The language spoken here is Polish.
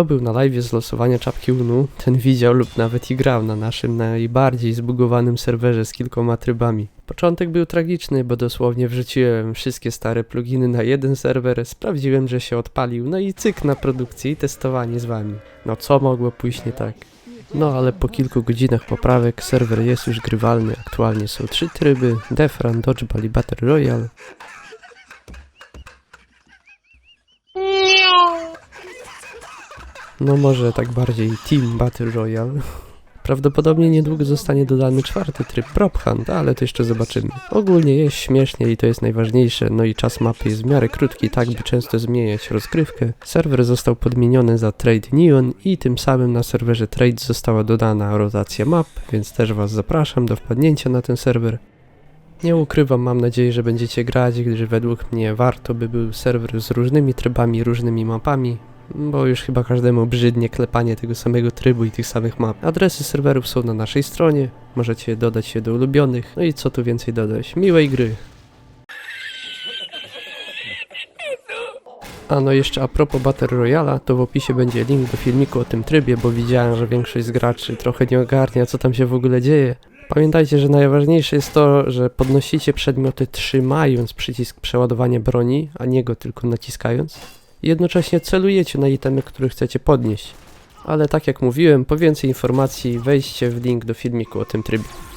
Kto był na live z losowania czapki UNU, ten widział lub nawet i grał na naszym najbardziej zbugowanym serwerze z kilkoma trybami. Początek był tragiczny, bo dosłownie wrzuciłem wszystkie stare pluginy na jeden serwer, sprawdziłem, że się odpalił, no i cyk na produkcję i testowanie z wami. No co mogło pójść nie tak? No ale po kilku godzinach poprawek serwer jest już grywalny. Aktualnie są trzy tryby: Defran, Dodgeball i Battle Royale. No może tak bardziej Team Battle Royale. Prawdopodobnie niedługo zostanie dodany czwarty tryb Prop Hunt, ale to jeszcze zobaczymy. Ogólnie jest śmiesznie i to jest najważniejsze, no i czas mapy jest w miarę krótki, tak by często zmieniać rozgrywkę. Serwer został podmieniony za Trade Neon i tym samym na serwerze Trade została dodana rotacja map, więc też was zapraszam do wpadnięcia na ten serwer. Nie ukrywam, mam nadzieję, że będziecie grać, gdyż według mnie warto by był serwer z różnymi trybami, różnymi mapami, bo już chyba każdemu brzydnie klepanie tego samego trybu i tych samych map. Adresy serwerów są na naszej stronie, możecie dodać się do ulubionych, no i co tu więcej dodać, miłej gry. A no jeszcze a propos Battle Royala, to w opisie będzie link do filmiku o tym trybie, bo widziałem, że większość z graczy trochę nie ogarnia, co tam się w ogóle dzieje. Pamiętajcie, że najważniejsze jest to, że podnosicie przedmioty trzymając przycisk przeładowania broni, a nie go tylko naciskając. Jednocześnie celujecie na itemy, które chcecie podnieść. Ale tak jak mówiłem, po więcej informacji wejdźcie w link do filmiku o tym trybie.